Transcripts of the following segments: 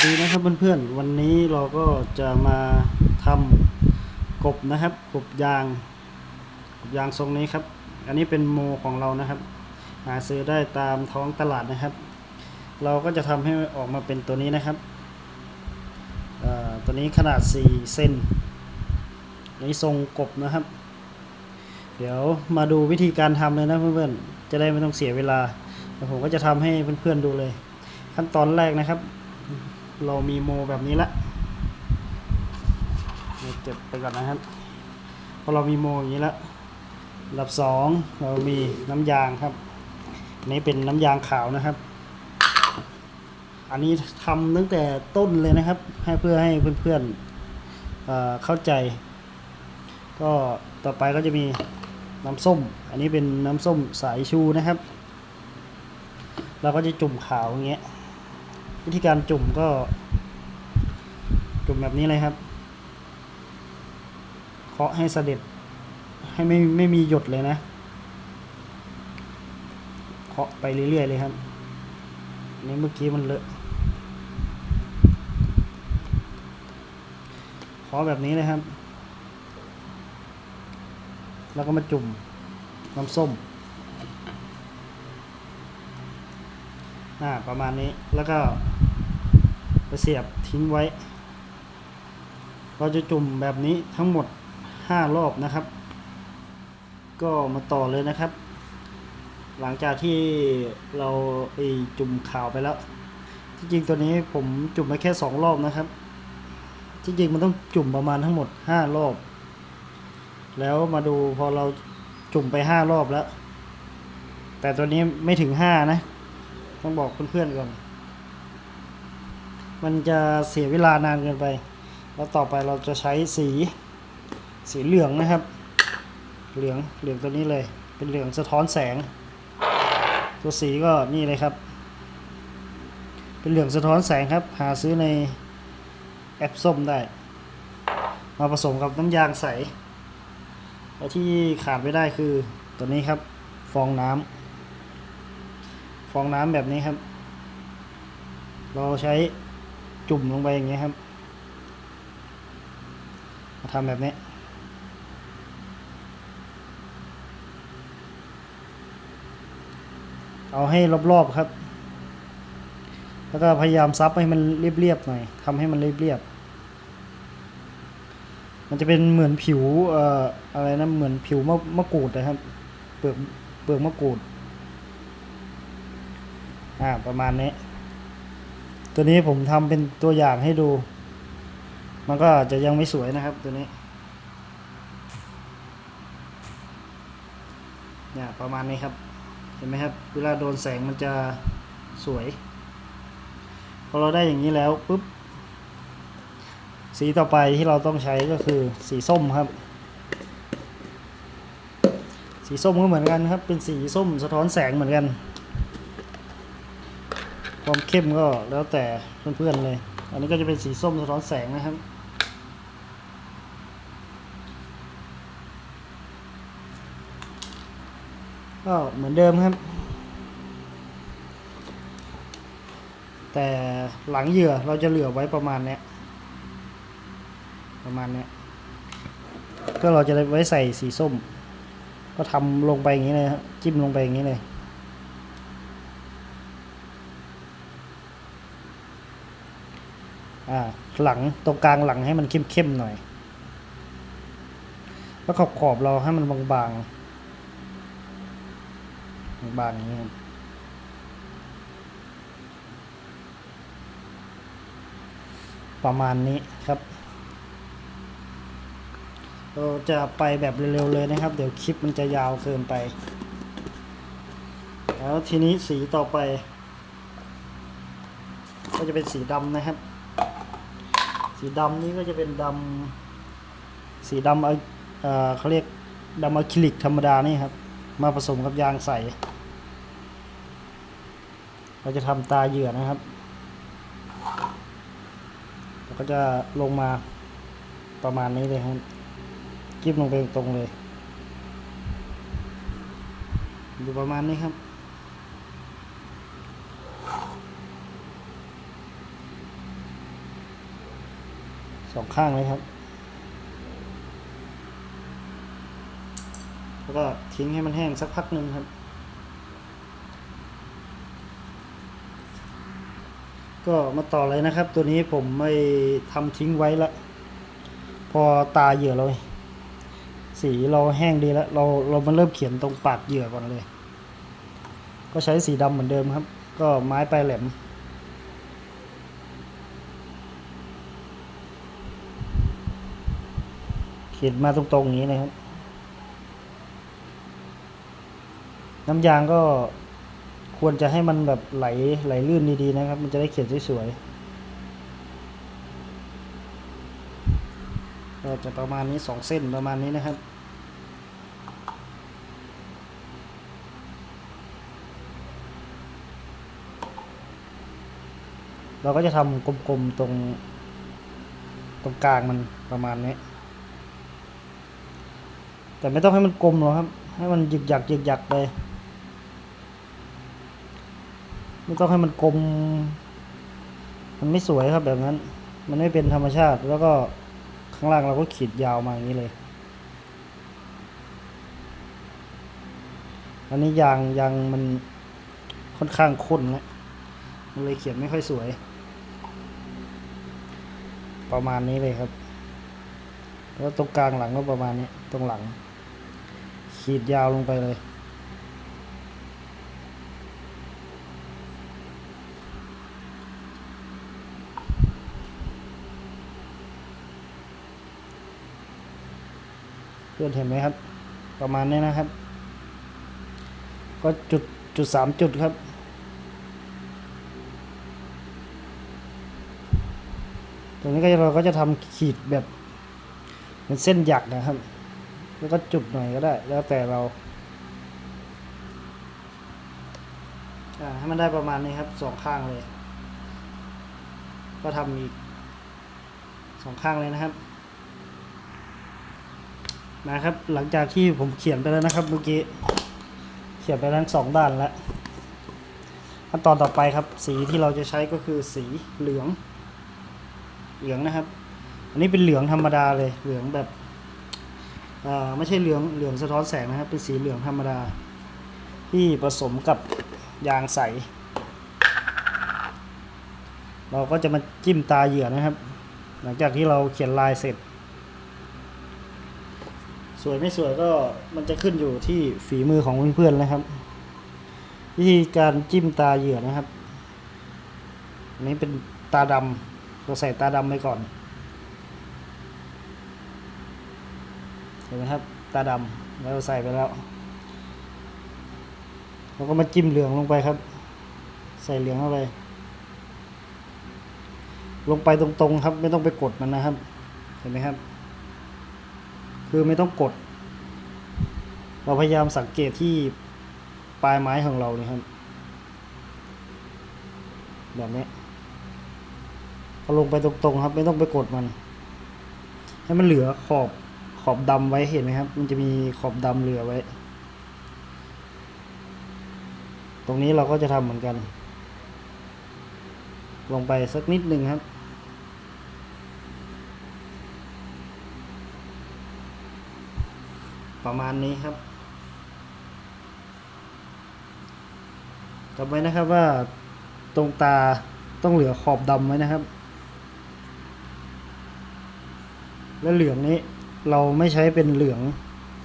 สดีนะครับเพื่อนๆ วันนี้เราก็จะมาทำกบนะครับ กบยางกบยางทรงนี้ครับ อันนี้เป็นโมของเรานะครับ หาซื้อได้ตามท้องตลาดนะครับ เราก็จะทำให้ออกมาเป็นตัวนี้นะครับตัวนี้ขนาด 4 เซนนี้ทรงกบนะครับ เดี๋ยวมาดูวิธีการทำเลยนะเพื่อนๆ จะได้ไม่ต้องเสียเวลา ผมก็จะทำให้เพื่อนๆดูเลย ขั้นตอนแรกนะครับ เรามีโมแบบนี้ละเราเก็บไปก่อนนะครับพอเรามีโมอย่างนี้ละอันดับสองเรามีน้ำยางครับอันนี้เป็นน้ำยางขาวนะครับ อันนี้ทำตั้งแต่ต้นเลยนะครับ ให้เพื่อให้เพื่อนๆเเข้าใจ ก็ต่อไปก็จะมีน้ำส้ม อันนี้เป็นน้ำส้มสายชูนะครับ เราก็จะจุ่มขาวอย่างเงี้ย วิธีการจุ่มก็ จุ่มแบบนี้เลยครับ เคาะให้เสด็จ ให้ไม่ไม่มีหยดเลยนะ เคาะไปเรื่อยๆเลยครับนนี้เมื่อกี้มันเลอะเคาะแบบนี้เลยครับ แล้วก็มาจุ่มน้ำส้ม อ่าประมาณนี้แล้วก็ไปเสียบทิ้งไว้ เราจะจุ่มแบบนี้ทั้งหมด 5 รอบนะครับ ก็มาต่อเลยนะครับ หลังจากที่เราไอจุ่มขาวไปแล้ว ที่จริงตัวนี้ผมจุ่มไปแค่ 2 รอบนะครับ ที่จริงมันต้องจุ่มประมาณทั้งหมด 5 รอบ แล้วมาดูพอเราจุ่มไป 5 รอบแล้ว แต่ตัวนี้ไม่ถึง 5 นะ ต้องบอกเพื่อนๆก่อน มันจะเสียเวลานานเกินไป แล้วต่อไปเราจะใช้สี สีเหลืองนะครับ เหลืองเหลืองตัวนี้เลย เป็นเหลืองสะท้อนแสง ตัวสีก็นี่เลยครับ เป็นเหลืองสะท้อนแสงครับ หาซื้อในแอปส้มได้ มาผสมกับน้ำยางใส แล้วที่ขาดไม่ได้คือตัวนี้ครับ ฟองน้ำ ฟองน้ำแบบนี้ครับ เราใช้จุ่มลงไปอย่างนี้ครับ มาทำแบบนี้ เอาให้รอบๆครับ แล้วก็พยายามซับให้มันเรียบๆหน่อยทำให้มันเรียบๆมันจะเป็นเหมือนผิวเอ่ออะไรนะเหมือนผิวมะมะกรูดนะครับ เปลือกเปลือกมะกรูด อ่าประมาณนี้ ตัวนี้ผมทำเป็นตัวอย่างให้ดู มันก็จะยังไม่สวยนะครับตัวนี้เนี่ยประมาณนี้ครับ เห็นไหมครับ เวลาโดนแสงมันจะสวย พอเราได้อย่างนี้แล้วปุ๊บ สีต่อไปที่เราต้องใช้ก็คือสีส้มครับ สีส้มก็เหมือนกันครับ เป็นสีส้มสะท้อนแสงเหมือนกัน ความเข้มก็แล้วแต่เพื่อนๆเลย อันนี้ก็จะเป็นสีส้มสะท้อนแสงนะครับก็เหมือนเดิมครับ แต่หลังเหยื่อเราจะเหลือไว้ประมาณเนี้ยประมาณเนี้ยก็เราจะไว้ใส่สีส้ม ก็ทำลงไปอย่างนี้เลยครับจิ้มลงไปอย่างนี้เลย อ่า หลังตรงกลางหลังให้มันเข้มๆหน่อย แล้วขอบขอบเราให้มันบางๆ บางๆอย่างนี้ประมาณนี้ครับเราจะไปแบบเร็วๆเลยนะครับ เดี๋ยวคลิปมันจะยาวเกินไป แล้วทีนี้สีต่อไป ก็จะเป็นสีดำนะครับ สีดำนี้ก็จะเป็นดำสีดำเอาเอ่อเขาเรียกดำอะคริลิกธรรมดานี่ครับ มาผสมกับยางใส เราจะทำตาเหยื่อนะครับแล้วก็จะลงมาประมาณนี้เลยครับจิ้มลงไปตรงเลยดูประมาณนี้ครับ สองข้างเลยครับ แล้วก็ทิ้งให้มันแห้งสักพักหนึ่งครับ ก็มาต่อเลยนะครับ ตัวนี้ผมไม่ทำทิ้งไว้ละ พอตาเหยื่อเราสีเราแห้งดีแล้ว เราเรามาเริ่มเขียนตรงปากเหยื่อก่อนเลย ก็ใช้สีดำเหมือนเดิมครับ ก็ไม้ปลายแหลม ขียนมาตรงๆอย่างนี้เลยครับ น้ำยางก็ควรจะให้มันแบบไหลไหลลื่นดีๆนะครับ มันจะได้เขียนสวยๆก็จะประมาณนี้สองเส้นประมาณนี้นะครับเราก็จะทำกลมๆตรงตรงกลางมันประมาณนี้ แต่ไม่ต้องให้มันกลมหรอกครับ ให้มันหยึกหยักหยึกหยักไป ไม่ต้องให้มันกลม มันไม่สวยครับแบบนั้น มันไม่เป็นธรรมชาติ แล้วก็ข้างล่างเราก็ขีดยาวมาอย่างนี้เลย อันนี้ยางยางมันค่อนข้างข้นแล้วมันเลยเขียนไม่ค่อยสวย ประมาณนี้เลยครับ แล้วตรงกลางหลังก็ประมาณนี้ตรงหลัง ขีดยาวลงไปเลย เพื่อนเห็นไหมครับ ประมาณนี้นะครับ ก็จุดจุดสามจุดครับตรงนี้ก็เราก็จะทำขีดแบบเป็นเส้นหยักนะครับ แล้วก็จุดหน่อยก็ได้ แล้วแต่เราให้มันได้ประมาณนี้ครับสองข้างเลย ก็ทำอีกสองข้างเลยนะครับ นะครับ หลังจากที่ผมเขียนไปแล้วนะครับเมื่อกี้เขียนไปทั้งสองด้านแล้วขั้นตอนต่อไปครับ สีที่เราจะใช้ก็คือสีเหลือง เหลืองนะครับ อันนี้เป็นเหลืองธรรมดาเลยเหลืองแบบ ไม่ใช่เหลืองเหลืองสะท้อนแสงนะครับ เป็นสีเหลืองธรรมดา ที่ผสมกับยางใส เราก็จะมาจิ้มตาเหยื่อนะครับ หลังจากที่เราเขียนลายเสร็จ สวยไม่สวยก็มันจะขึ้นอยู่ที่ฝีมือของเพื่อนๆนะครับ วิธีการจิ้มตาเหยื่อนะครับอันนี้เป็นตาดำเราใส่ตาดำไปก่อน เห็นไหมครับ ตาดำแล้วเราใส่ไปแล้วเราก็มาจิ้มเหลืองลงไปครับ ใส่เหลืองเข้าไป ลงไปตรงๆครับ ไม่ต้องไปกดมันนะครับ เห็นไหมครับ คือไม่ต้องกด เราพยายามสังเกตที่ปลายไม้ของเราเนี่ยครับ แบบนี้เอาลงไปตรงๆครับ ไม่ต้องไปกดมัน ให้มันเหลือขอบ อบดำไว้เห็นไหมครับ มันจะมีขอบดำเหลือไว้ ตรงนี้เราก็จะทำเหมือนกัน ลงไปสักนิดหนึ่งครับประมาณนี้ครับจำไว้นะครับว่าตรงตาต้องเหลือขอบดำไว้นะครับ และเหลืองนี้ เราไม่ใช้เป็นเหลือง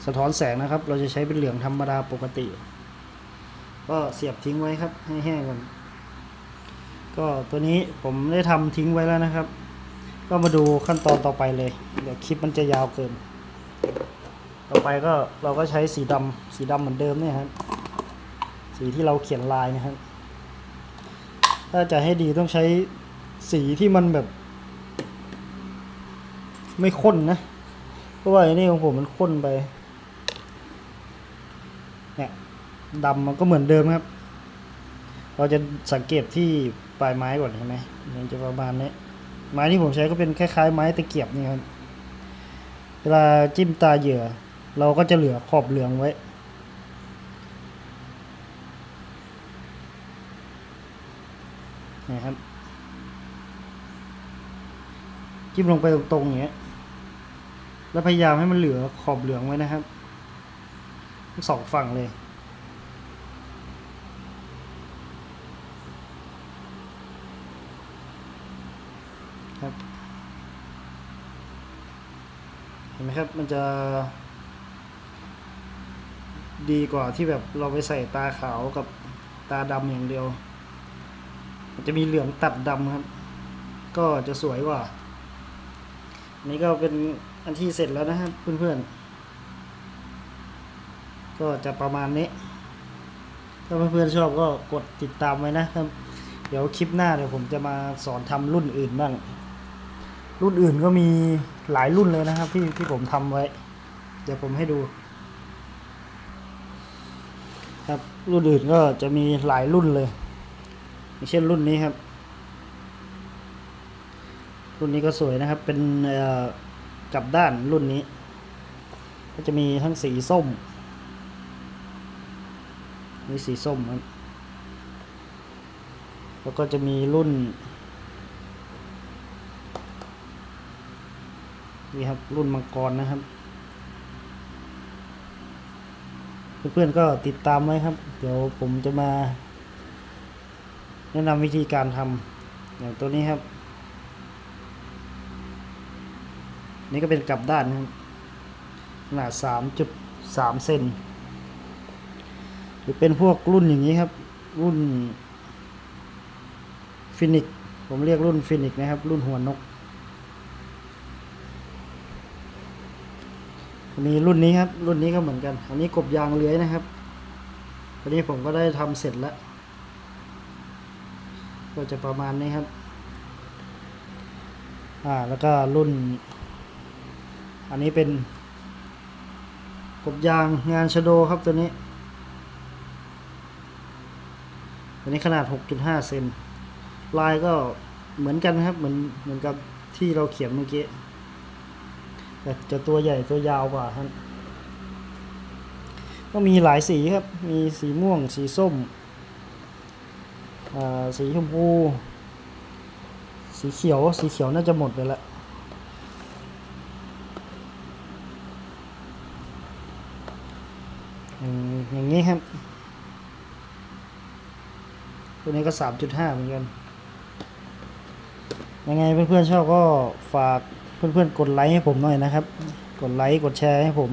สะท้อนแสงนะครับ เราจะใช้เป็นเหลืองธรรมดาปกติ ก็เสียบทิ้งไว้ครับ ให้แห้งก่อน ก็ตัวนี้ผมได้ทำทิ้งไว้แล้วนะครับ ก็มาดูขั้นตอนต่อไปเลย เดี๋ยวคลิปมันจะยาวเกิน ต่อไปก็เราก็ใช้สีดำสีดำเหมือนเดิมเนี่ยครับ สีที่เราเขียนลายนะครับ ถ้าจะให้ดีต้องใช้สีที่มันแบบ ไม่ข้นนะ เพราะว่าไอ้นี่ของผมมันข้นไป เนี่ยดำมันก็เหมือนเดิมครับ เราจะสังเกตที่ปลายไม้ก่อนเห็นไหมมันจะประมาณนี้ ไม้ที่ผมใช้ก็เป็นคล้ายๆ ไม้ตะเกียบนี่ครับ เวลาจิ้มตาเหยื่อ เราก็จะเหลือขอบเหลืองไว้นะครับจิ้มลงไปตรงๆอย่างเงี้ย แล้วพยายามให้มันเหลือขอบเหลืองไว้นะครับทั้งสองฝั่งเลย ครับ เห็นไหมครับมันจะ ดีกว่าที่แบบเราไปใส่ตาขาวกับตาดำอย่างเดียว มันจะมีเหลืองตัดดำครับ ก็จะสวยกว่านนี้ก็เป็น อันที่เสร็จแล้วนะครับเพื่อนๆ ก็จะประมาณนี้ ถ้าเพื่อนๆชอบก็กดติดตามไว้นะครับ เดี๋ยวคลิปหน้าเดี๋ยวผมจะมาสอนทำรุ่นอื่นบ้าง รุ่นอื่นก็มีหลายรุ่นเลยนะครับ ที่ที่ผมทำไว้ เดี๋ยวผมให้ดู ครับรุ่นอื่นก็จะมีหลายรุ่นเลยอย่างเช่นรุ่นนี้ครับ รุ่นนี้ก็สวยนะครับเป็นเอ่อ กลับด้านรุ่นนี้ ก็จะมีทั้งสีส้มมีสีส้มครับแล้วก็จะมีรุ่น นี่ครับรุ่นมังกรนะครับ เพื่อนๆก็ติดตามไว้ครับ เดี๋ยวผมจะมา แนะนำวิธีการทำอย่างตัวนี้ครับ นี่ก็เป็นกลับด้านนะครับขนาดสามจุดสามเซนหรือเป็นพวกรุ่นอย่างนี้ครับ รุ่นฟินิกผมเรียกรุ่นฟินิกนะครับ รุ่นหัวนก มีรุ่นนี้ครับ รุ่นนี้ก็เหมือนกัน อันนี้กบยางเลื้อยนะครับตอนนี้ผมก็ได้ทำเสร็จแล้ว ก็จะประมาณนี้ครับ อ่า แล้วก็รุ่น อันนี้เป็นกบยางงานชโดครับตัวนี้ ตัวนี้ขนาด 6.5 เซน ลายก็เหมือนกันครับ เหมือนเหมือนกับที่เราเขียนเมื่อกี้ แต่จะตัวใหญ่ตัวยาวกว่าครับ ก็มีหลายสีครับ มีสีม่วง สีส้ม สีชมพู สีเขียว สีเขียวน่าจะหมดไปแล้ว อืมอย่างนี้ครับ ตัวนี้ ก็สามจุดห้าเหมือนกัน ยังไงเพื่อนๆชอบก็ฝากเพื่อนๆกดไลค์ให้ผมหน่อยนะครับ กดไลค์กดแชร์ให้ผม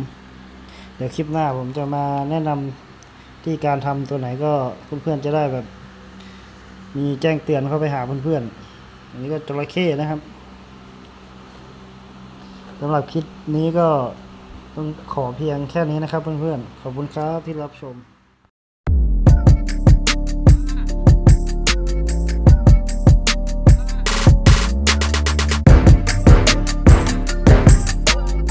เดี๋ยวคลิปหน้าผมจะมาแนะนำที่การทำตัวไหนก็เพื่อนๆจะได้แบบ มีแจ้งเตือนเข้าไปหาเพื่อนๆ อันนี้ก็จระเข้นะครับสำหรับคลิปนี้ก็ต้องขอเพียงแค่นี้นะครับเพื่อนๆ ขอบคุณครับที่รับชม